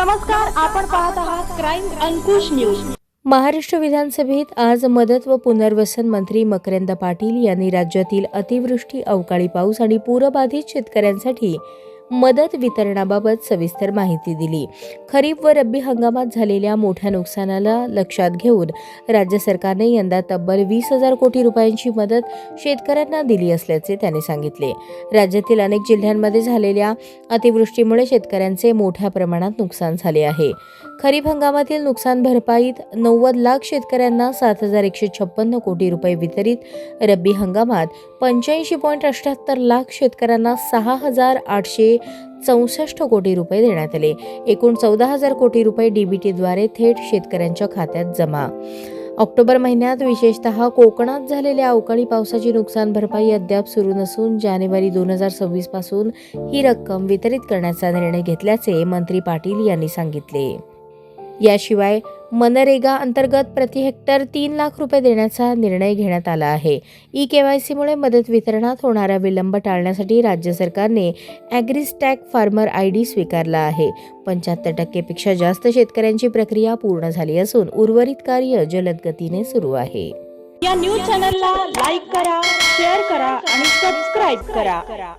नमस्कार आपण पाहत आहात क्राईम अंकुश न्यूज महाराष्ट्र विधानसभेत आज मदत व पुनर्वसन मंत्री मकरंद पाटील यांनी राज्यातील अतिवृष्टी अवकाळी पाऊस आणि पूरबाधित शेतकऱ्यांसाठी मदत वितरणाबाबत सविस्तर माहिती दिली. खरीप व रब्बी हंगामात झालेल्या मोठ्या नुकसानाला लक्षात घेऊन राज्य सरकारने यंदा तब्बल वीस हजार कोटी रुपयांची मदत शेतकऱ्यांना दिली असल्याचे त्यांनी सांगितले. राज्यातील अनेक जिल्ह्यांमध्ये झालेल्या अतिवृष्टीमुळे शेतकऱ्यांचे मोठ्या प्रमाणात नुकसान झाले आहे. खरीप हंगामातील नुकसान भरपाईत नव्वद लाख शेतकऱ्यांना सात हजार एकशे छप्पन्न कोटी रुपये वितरित. रब्बी हंगामात पंच्याऐंशी पॉईंट अठ्याहत्तर लाख शेतकऱ्यांना सहा हजार आठशे चौसष्ट कोटी रुपये देण्यात आले. एकूण चौदा हजार कोटी रुपये डीबीटीद्वारे थेट शेतकऱ्यांच्या खात्यात जमा. ऑक्टोबर महिन्यात विशेषतः कोकणात झालेल्या अवकाळी पावसाची नुकसान भरपाई अद्याप सुरू नसून जानेवारी दोन हजार सव्वीसपासून ही रक्कम वितरित करण्याचा निर्णय घेतल्याचे मंत्री पाटील यांनी सांगितले. याशिवाय मनरेगा अंतर्गत प्रति हेक्टर तीन लाख रुपये देण्याचा निर्णय घेण्यात आला आहे. ई के वाय सीमुळे मदत वितरणात होणारा विलंब टाळण्यासाठी राज्य सरकारने ॲग्रीस्टॅक फार्मर आय डी स्वीकारला आहे. पंच्याहत्तर टक्केपेक्षा जास्त शेतकऱ्यांची प्रक्रिया पूर्ण झाली असून उर्वरित कार्य जलद गतीने सुरू आहे. या न्यूज चॅनलला लाईक करा शेअर करा आणि सबस्क्राईब करा.